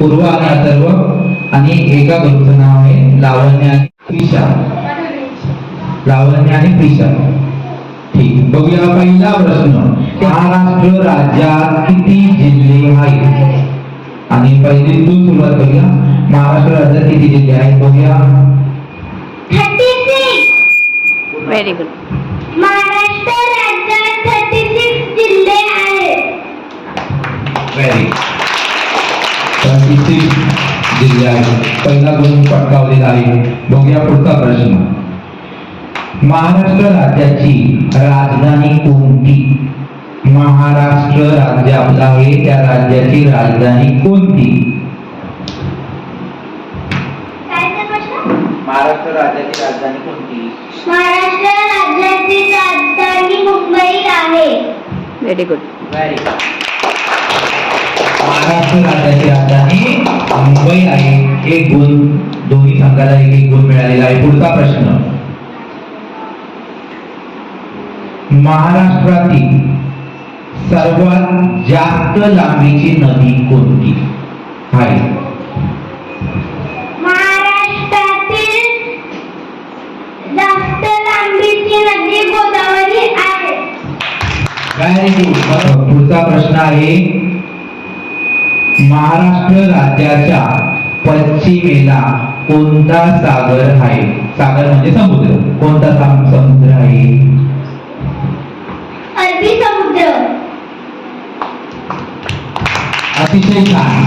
पूर्व आणि एका ग्रुपचं नाव आहे लावण्य आणि प्रिशा. लावण्य आणि प्रिशा. ठीक. बघूया पहिला प्रश्न. महाराष्ट्र राज्यात किती जिल्हे आहेत? आणि पहिली तू सुरुवात करूया. महाराष्ट्र राज्यात किती जिल्हे आहेत? बघूया. व्हेरी गुड पहिला गुण पटकावलेला आहे. बघूया पुढचा प्रश्न. महाराष्ट्र राज्याची राजधानी कोणती? महाराष्ट्र राज्य आपलं आहे त्या राज्याची राजधानी कोणती? महाराष्ट्र राज्याची राजधानी कोणती? महाराष्ट्र राज्याची राजधानी मुंबई आहे. व्हेरी गुड व्हेरी महाराष्ट्र राज्याची राजधानी मुंबई आहे एक गुण दोन्ही संघाला एक एक गुण मिळालेला आहे. पुढचा प्रश्न. महाराष्ट्रातील सर्वात जास्त लांबीची नदी कोणती? आहे. पुढचा प्रश्न आहे. महाराष्ट्र राज्याच्या पश्चिमेला कोणता सागर आहे? सागर म्हणजे समुद्र. कोणता सम- समुद्र आहे? अरबी समुद्र. अतिशय छान.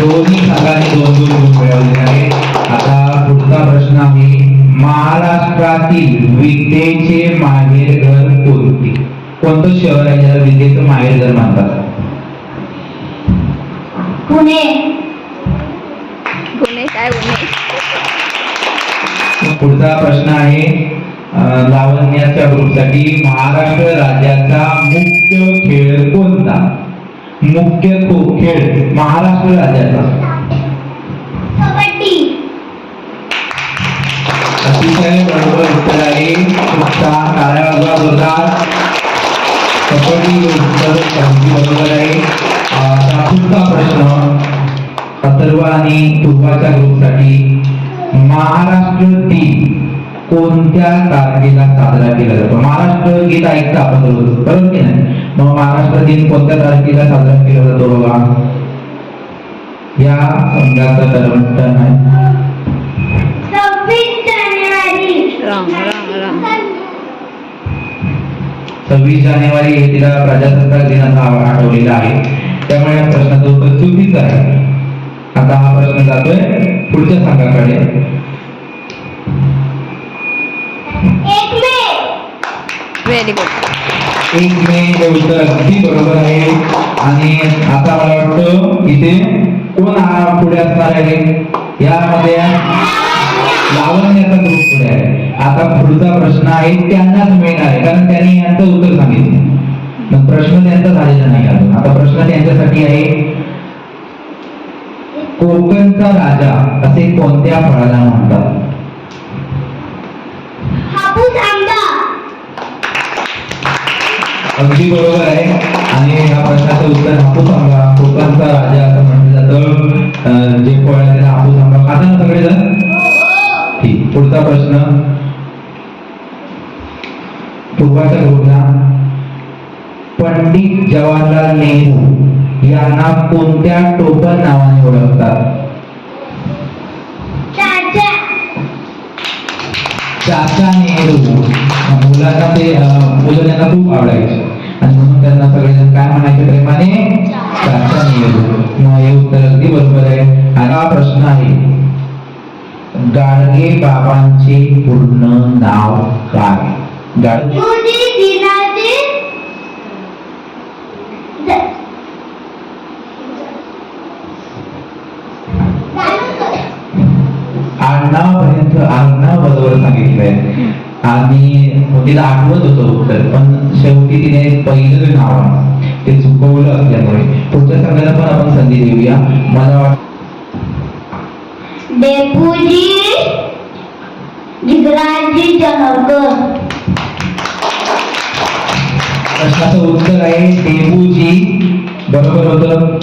दोन्ही संघाने दोन दोन गुण मिळवले आहे आता पुढचा प्रश्न आहे महाराष्ट्रातील विद्येचे माहेरघर कोणते? कोणतं शहर आहे ज्याला विद्येचं माहेरघर म्हणतात? पुढचा प्रश्न आहे लावण्याच्या ग्रुपसाठी महाराष्ट्र राज्याचा मुख्य खेळ कोणता? मुख्य खो- खेळ महाराष्ट्र राज्याचा. अतिशय बरोबर उत्तर आहे उत्साह जोरदार कबड्डी उत्तर बरोबर आहे. पुढचा प्रश्न. अथर्व आणि पूर्वाच्या ग्रुपसाठी महाराष्ट्र दिन कोणत्या तारखेला साजरा केला जातो? महाराष्ट्र गीत ऐकता आपण रोज बरोबर की नाही? मग महाराष्ट्र दिन कोणत्या तारखेला साजरा केला जातो बघा. या संघाचा तरवटन आहे सव्वीस जानेवारी राम राम राम. सव्वीस जानेवारी हे तिला प्रजासत्ताक दिनाचा आठवलेला आहे. त्यामुळे प्रश्नाचं उत्तर चुकीचं आहे. आता हा प्रश्न जातोय पुढच्या संघाकडे एक मे. व्हेरी गुड एक मे हे उत्तर अगदी बरोबर आहे. आणि आता मला वाटतं इथे कोण हा पुढे असणार आहे? यामध्ये लावण्याचा ग्रुप पुढे आहे. आता पुढचा प्रश्न आहे त्यांनाच मिळणार आहे. कारण त्यांनी यांचं उत्तर सांगितलं. प्रश्न त्यांचा झालेला नाही आता प्रश्न त्यांच्यासाठी आहे कोकणचा राजा असे कोणत्या फळाला म्हणतात? अगदी बरोबर आहे. आणि ह्या प्रश्नाचं उत्तर हापूस आंबा कोकणचा राजा असं म्हटलं जातं. जे फळ आहे त्याला हापूस आंबा खाता ना सगळेजण ठीक. पुढचा प्रश्न. पूर्वाच्या ग्रुपला पंडित जवाहरलाल नेहरू. यांना कोणत्या टोपण नावाने ओळखतात? चाचा. नेहरू. मुलांना ते मुलं त्यांना खूप आवडायचे. आणि म्हणून त्यांना सगळेजण काय म्हणायचे प्रेमाने? चाचा. नेहरू. मग हे उत्तर अगदी बरोबर आहे. आणि हा प्रश्न आहे. गाडगे बाबांचे पूर्ण नाव काय? गाडगे. आडनाव पर्यंत आडनाव बरोबर सांगितलंय. आणि तिला आठवत होतं उत्तर पण शेवटी तिने पहिलं नाव ते चुकवलं असल्यामुळे पुढच्या संघाला पण आपण संधी देऊया. मला वाटतं डेपुजी जिगराजी जनकर प्रश्नाचं उत्तर आहे देवूजी बरोबर होतं.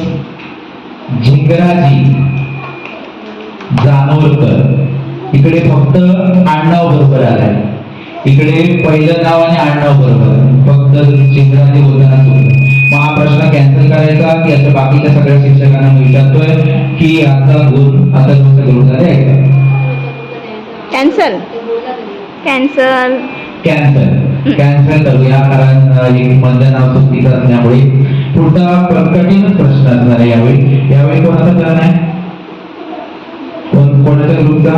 झिंग इंग्रजी जाणवकर इकडे फक्त आडनाव बरोबर आलाय. इकडे पहिलं नाव आणि आडनाव बरोबर. फक्त इंग्रजी बोलताना चुकलं मग हा प्रश्न कॅन्सल करायचा की आता बाकीच्या सगळ्या शिक्षकांना मी विचारतोय की याचा गुण आता तुमच्या ग्रुपला द्यायचा कॅन्सल कॅन्सल कॅन्सल कॅन्सल करूया कारण एक मधलं नाव चुकीचं असल्यामुळे. पुढचा कठीणच प्रश्न असणार आहे यावेळी. यावेळी कोणाचा टर्न आहे? कोण कोणाच्या ग्रुपचा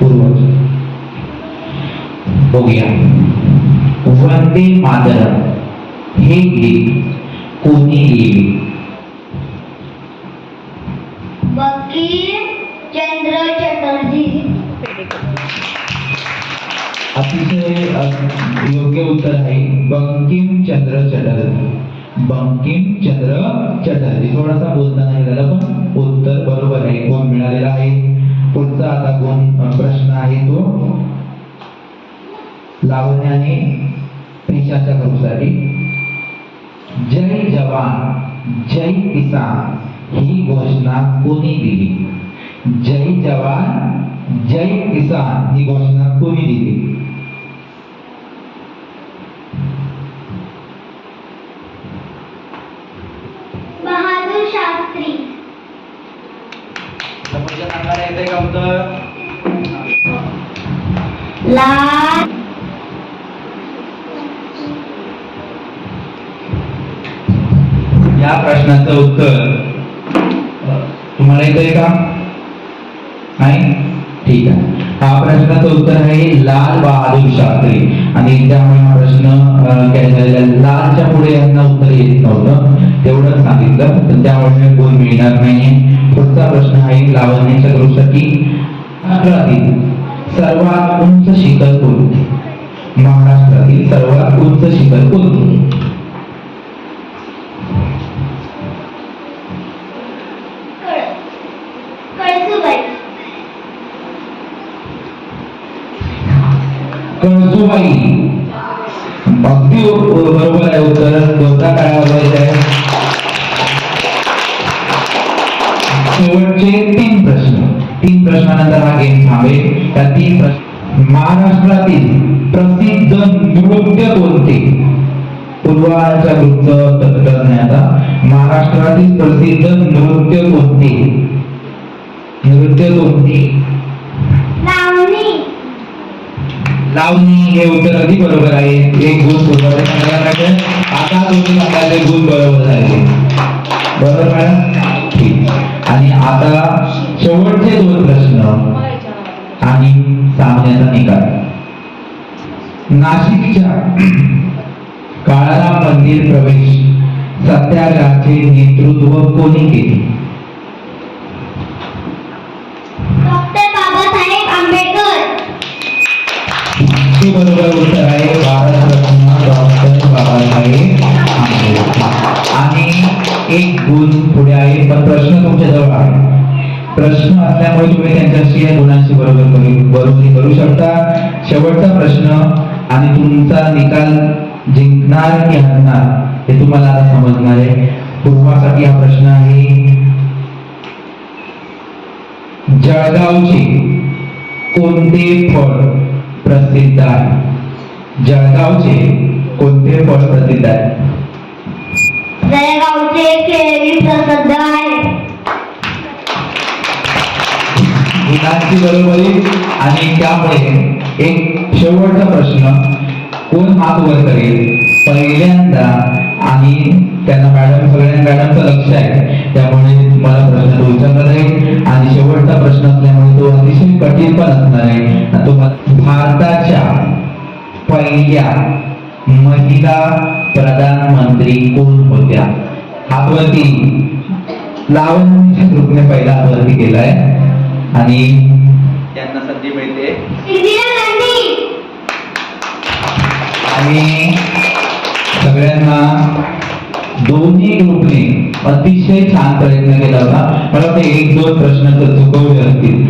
पूर्वज. बघूया. वंदे मातरम. हे गीत कोणी लिहिले. चंद्र चटर्जी. अतिशय योग्य उत्तर आहे. बंकिम चंद्र चटर्जी. बंकिम चंद्र चटर्जी. थोडासा बोलताना हे झालं पण उत्तर बरोबर आहे. गुण मिळालेला आहे? पुढचा आता गुण प्रश्न आहे तो. लावण्याने पेशाच्या कर्मचारी जय जवान जय किसान ही घोषणा कोणी दिली? जय जवान जय किसान ही घोषणा कोणी दिली? येते का उत्तर लाल या प्रश्नाचं उत्तर तुम्हाला येतंय का? नाही? ठीक आहे. हा प्रश्नाचं उत्तर आहे लाल बहादूर शास्त्री. आणि त्यामुळे हा प्रश्न काय झालेला लालच्या पुढे यांना उत्तर येत नव्हतं. तेवढंच सांगितलं. तर त्यामुळे गुण मिळणार नाही पुढचा प्रश्न आहे लावण्याच्या ग्रुपसाठी महाराष्ट्रातील सर्वात उंच शिखर कोणते? महाराष्ट्रातील सर्वात उंच शिखर कोणते? कळसुबाई अगदी बरोबर आहे उत्तर. कोणता काय वाजवायचं आहे? शेवटचे तीन प्रश्न. तीन प्रश्नानंतर हा गेम थांबेल. त्या तीन प्रश्न महाराष्ट्रातील प्रसिद्ध नृत्य कोणते? पूर्वाच्या वृत्त तंत्रज्ञाचा महाराष्ट्रातील प्रसिद्ध नृत्य कोणते? नृत्य कोणते लावणी लावणी हे उत्तर अगदी बरोबर आहे. एक गुण बरोबर आहे. आता तुम्ही सांगायचे गुण बरोबर झाले बरोबर मॅडम? ठीक. आणि आता शेवटचे दोन प्रश्न आणि सामन्याचा निकाल. नाशिकच्या काळाराम मंदिर प्रवेश सत्याग्रहाचे नेतृत्व कोणी केले? प्रश्न असल्यामुळे तुम्ही त्यांच्याशी या गुणांशी बरोबर करू बरोबरी करू शकता. शेवटचा प्रश्न आणि तुमचा निकाल जिंकणार की हरणार हे तुम्हाला आता समजणार आहे. पूर्वासाठी हा प्रश्न आहे. जळगावचे कोणते फळ प्रसिद्ध आहे? जळगावचे कोणते फळ प्रसिद्ध आहे? जळगावचे केळी प्रसिद्ध आहे. गुणांची बरोबरी आणि त्यामुळे एक शेवटचा प्रश्न कोण हात वर करेल? पहिल्यांदा आणि त्यांना मॅडम सगळ्या मॅडमचं लक्ष आहे. त्यामुळे तुम्हाला प्रश्न तो विचारला जाईल आणि शेवटचा प्रश्न असल्यामुळे तो अतिशय कठीण पण असणार आहे. तो भारताच्या पहिल्या महिला प्रधानमंत्री कोण होत्या? हातवरती लावण्याच्या रूपने पहिला हातवरती केलाय. आणि त्यांना संधी मिळते. आणि सगळ्यांना दोन्ही ग्रुपने अतिशय छान प्रयत्न केला होता. मला वाटतं एक दोन प्रश्न तर चुकवले असतील.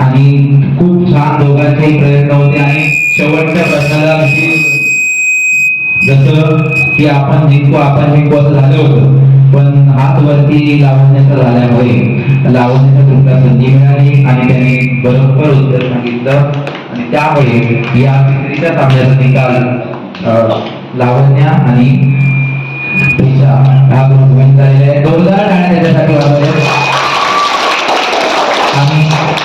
आणि खूप छान दोघांचेही प्रयत्न होते. आणि शेवटच्या प्रश्नाला जसं की आपण जिंकू आपण जिंकू असं झालं होतं. पण आतवरती लावण्याचा झाल्यामुळे लावण्याचा तुमच्या संधी मिळाली आणि त्याने बरोबर उत्तर सांगितलं. आणि त्यामुळे या तिसरीच्या सामन्याचा निकाल लावण्या आणि तिच्या हा झालेला आहे दोनदा टाळ्या त्याच्यासाठी वाजवल्या आणि